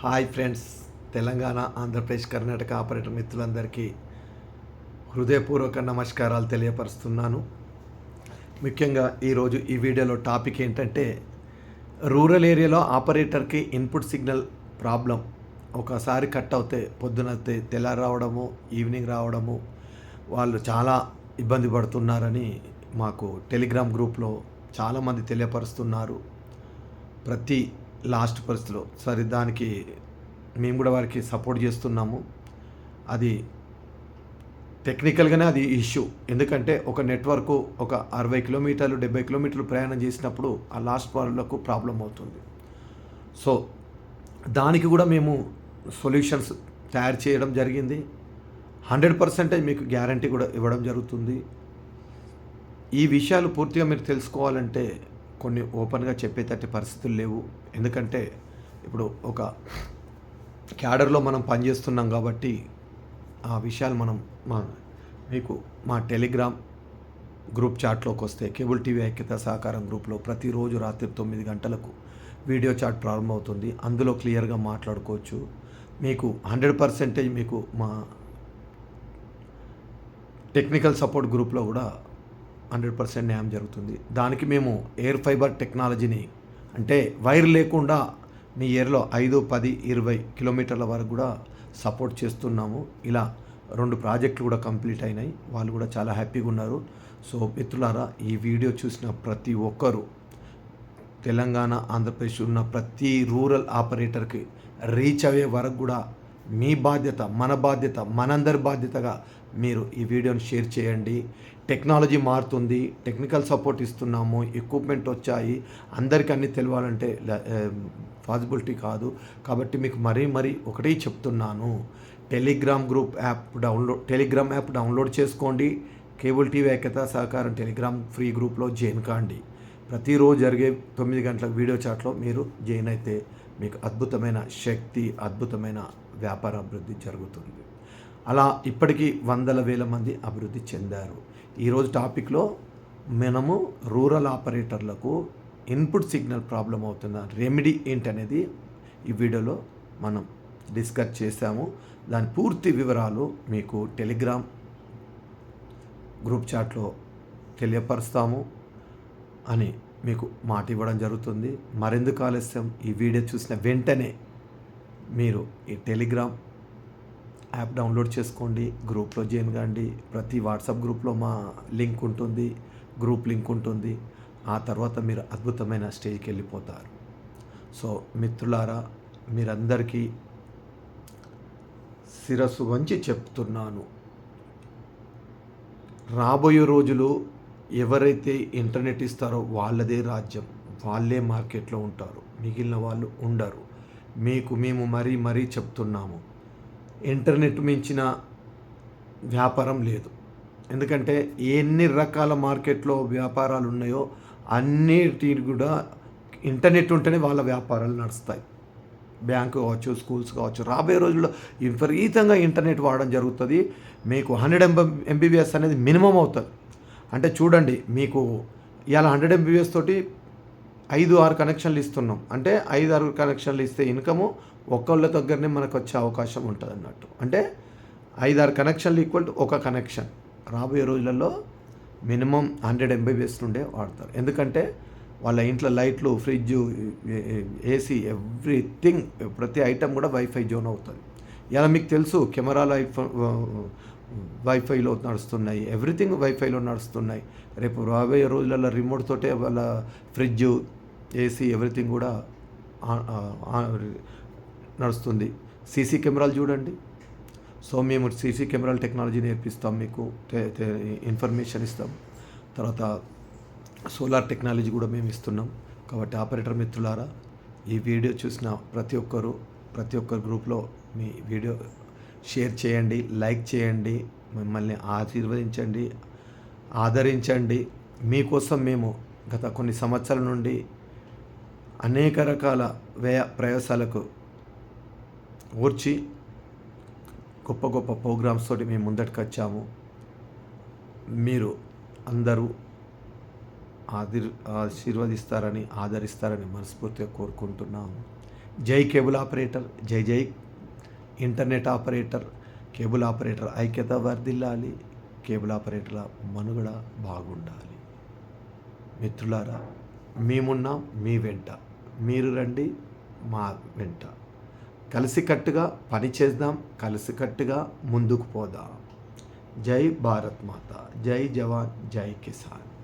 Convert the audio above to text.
Hi friends Telangana Andhra Pradesh Karnataka operator మిత్రులందరికీ హృదయపూర్వక నమస్కారాలు తెలియపరుస్తున్నాను. ముఖ్యంగా ఈరోజు ఈ వీడియోలో టాపిక్ ఏంటంటే రూరల్ ఏరియాలో ఆపరేటర్కి ఇన్పుట్ సిగ్నల్ ప్రాబ్లం. ఒకసారి కట్ అవుతే పొద్దున తెల్లారి రావడము ఈవినింగ్ రావడము వాళ్ళు చాలా ఇబ్బంది పడుతున్నారని మాకు టెలిగ్రామ్ గ్రూప్లో చాలామంది తెలియపరుస్తున్నారు. ప్రతి లాస్ట్ పరిస్థితిలో. సరే దానికి మేము కూడా వారికి సపోర్ట్ చేస్తున్నాము. అది టెక్నికల్గానే అది ఇష్యూ. ఎందుకంటే ఒక నెట్వర్క్ ఒక అరవై కిలోమీటర్లు డెబ్బై కిలోమీటర్లు ప్రయాణం చేసినప్పుడు ఆ లాస్ట్ వాళ్ళకు ప్రాబ్లం అవుతుంది. సో దానికి కూడా మేము సొల్యూషన్స్ తయారు చేయడం జరిగింది. హండ్రెడ్ పర్సెంటేజ్ మీకు గ్యారంటీ కూడా ఇవ్వడం జరుగుతుంది. ఈ విషయాలు పూర్తిగా మీరు తెలుసుకోవాలంటే కొన్ని ఓపెన్గా చెప్పేటట్టు పరిస్థితులు లేవు. ఎందుకంటే ఇప్పుడు ఒక క్యాడర్లో మనం పనిచేస్తున్నాం కాబట్టి ఆ విషయాలు మనం మా మీకు మా టెలిగ్రామ్ గ్రూప్ చాట్లోకి వస్తే కేబుల్ టీవీ ఐక్యత సహకారం గ్రూప్లో ప్రతిరోజు రాత్రి తొమ్మిది గంటలకు వీడియో చాట్ ప్రారంభమవుతుంది. అందులో క్లియర్గా మాట్లాడుకోవచ్చు. మీకు హండ్రెడ్ పర్సెంటేజ్ మీకు మా టెక్నికల్ సపోర్ట్ గ్రూప్లో కూడా హండ్రెడ్ పర్సెంట్ న్యాయం జరుగుతుంది. దానికి మేము ఎయిర్ ఫైబర్ టెక్నాలజీని అంటే వైర్ లేకుండా మీ ఇయర్లో ఐదు పది ఇరవై కిలోమీటర్ల వరకు కూడా సపోర్ట్ చేస్తున్నాము. ఇలా రెండు ప్రాజెక్టులు కూడా కంప్లీట్ అయినాయి. వాళ్ళు కూడా చాలా హ్యాపీగా ఉన్నారు. సో మిత్రులారా ఈ వీడియో చూసిన ప్రతి ఒక్కరూ తెలంగాణ ఆంధ్రప్రదేశ్ ఉన్న ప్రతి రూరల్ ఆపరేటర్కి రీచ్ అయ్యే వరకు కూడా మీ బాధ్యత మన బాధ్యత మనందరి బాధ్యతగా మీరు ఈ వీడియోని షేర్ చేయండి. టెక్నాలజీ మారుతుంది టెక్నికల్ సపోర్ట్ ఇస్తున్నాము ఎక్విప్మెంట్ వచ్చాయి. అందరికీ అన్నీ తెలియాలంటే పాసిబిలిటీ కాదు. కాబట్టి మీకు మరీ మరీ ఒకటే చెప్తున్నాను. Telegram group app download Telegram app download చేసుకోండి. కేబుల్ టీవీ ఐక్యత సహకారం టెలిగ్రామ్ ఫ్రీ గ్రూప్లో జాయిన్ కాండి. ప్రతిరోజు జరిగే తొమ్మిది గంటల వీడియో చాట్లో మీరు జాయిన్ అయితే మీకు అద్భుతమైన శక్తి అద్భుతమైన వ్యాపార అభివృద్ధి జరుగుతుంది. అలా ఇప్పటికీ వందల వేల మంది అభివృద్ధి చెందారు. ఈరోజు టాపిక్లో మనము రూరల్ ఆపరేటర్లకు ఇన్పుట్ సిగ్నల్ ప్రాబ్లం అవుతున్న రెమెడీ ఏంటనేది ఈ వీడియోలో మనం డిస్కస్ చేశాము. దాని పూర్తి వివరాలు మీకు టెలిగ్రామ్ గ్రూప్ చాట్లో తెలియపరుస్తాము అని మీకు మాట ఇవ్వడం జరుగుతుంది. మరెందుకు ఆలస్యం? ఈ వీడియో చూసిన వెంటనే మీరు ఈ టెలిగ్రామ్ యాప్ డౌన్లోడ్ చేసుకోండి గ్రూప్లో జాయిన్ కాండి. ప్రతి వాట్సాప్ గ్రూప్లో మా లింక్ ఉంటుంది గ్రూప్ లింక్ ఉంటుంది. ఆ తర్వాత మీరు అద్భుతమైన స్టేజ్కి వెళ్ళిపోతారు. సో మిత్రులారా మీరందరికీ శిరస్సు వంచి చెప్తున్నాను. రాబోయే రోజులు ఎవరైతే ఇంటర్నెట్ ఇస్తారో వాళ్ళదే రాజ్యం వాళ్ళే మార్కెట్లో ఉంటారు. మిగిలిన వాళ్ళు ఉండరు. మీకు మేము మరీ మరీ చెప్తున్నాము. ఇంటర్నెట్ మించిన వ్యాపారం లేదు. ఎందుకంటే ఎన్ని రకాల మార్కెట్లో వ్యాపారాలు ఉన్నాయో అన్నిటి కూడా ఇంటర్నెట్ ఉంటేనే వాళ్ళ వ్యాపారాలు నడుస్తాయి. బ్యాంకు కావచ్చు స్కూల్స్ కావచ్చు. రాబోయే రోజుల్లో విపరీతంగా ఇంటర్నెట్ వాడడం జరుగుతుంది. మీకు హండ్రెడ్ ఎంబ ఎంబీబీఎస్ అనేది మినిమం అవుతుంది. అంటే చూడండి మీకు ఇవాళ హండ్రెడ్ ఎంబీబీఎస్ తోటి ఐదు ఆరు కనెక్షన్లు ఇస్తున్నాం. అంటే ఐదు ఆరు కనెక్షన్లు ఇస్తే ఇన్కము ఒక్కళ్ళ దగ్గరనే మనకు వచ్చే అవకాశం ఉంటుంది అన్నట్టు అంటే ఐదు ఆరు కనెక్షన్లు ఈక్వల్ టు ఒక కనెక్షన్ రాబోయే రోజులలో మినిమం హండ్రెడ్ ఎంబీబీఎస్ నుండే వాడతారు. ఎందుకంటే వాళ్ళ ఇంట్లో లైట్లు ఫ్రిడ్జ్ ఏసీ ఎవ్రీథింగ్ ప్రతి ఐటమ్ కూడా వైఫై జోన్ అవుతుంది. ఇలా మీకు తెలుసు కెమెరాలు లైఫ్ వైఫైలో నడుస్తున్నాయి. ఎవ్రీథింగ్ వైఫైలో నడుస్తున్నాయి. రేపు రాబోయే రోజులలో రిమోట్ తోటే వాళ్ళ ఫ్రిడ్జ్ ఏసీ ఎవ్రీథింగ్ కూడా నడుస్తుంది. సీసీ కెమెరాలు చూడండి. సో మేము సీసీ కెమెరాల టెక్నాలజీ నేర్పిస్తాం మీకు ఇన్ఫర్మేషన్ ఇస్తాం. తర్వాత సోలార్ టెక్నాలజీ కూడా మేము ఇస్తున్నాం. కాబట్టి ఆపరేటర్ మిత్రులారా ఈ వీడియో చూసిన ప్రతి ఒక్కరు ప్రతి ఒక్కరు గ్రూప్లో మీ వీడియో షేర్ చేయండి లైక్ చేయండి మిమ్మల్ని ఆశీర్వదించండి ఆదరించండి. మీకోసం మేము గత కొన్ని సంవత్సరాల నుండి అనేక రకాల వ్యయ ప్రయాసాలకు ఓర్చి గొప్ప గొప్ప ప్రోగ్రామ్స్ తోటి మేము ముందటికి వచ్చాము. మీరు అందరూ ఆదిర్ ఆశీర్వదిస్తారని ఆదరిస్తారని మనస్ఫూర్తిగా కోరుకుంటున్నాము జై కేబుల్ ఆపరేటర్ జై జై ఇంటర్నెట్ ఆపరేటర్ కేబుల్ ఆపరేటర్ ఐక్యత వర్దిల్లాలి కేబుల్ ఆపరేటర్ల మనుగడ బాగుండాలి. మిత్రులారా మేమున్నాం మీ వెంట. మీరు రండి మా వెంట. కలిసికట్టుగా పని చేద్దాం కలిసికట్టుగా ముందుకు పోదాం. జై భారత్ మాత జై జవాన్ జై కిసాన్.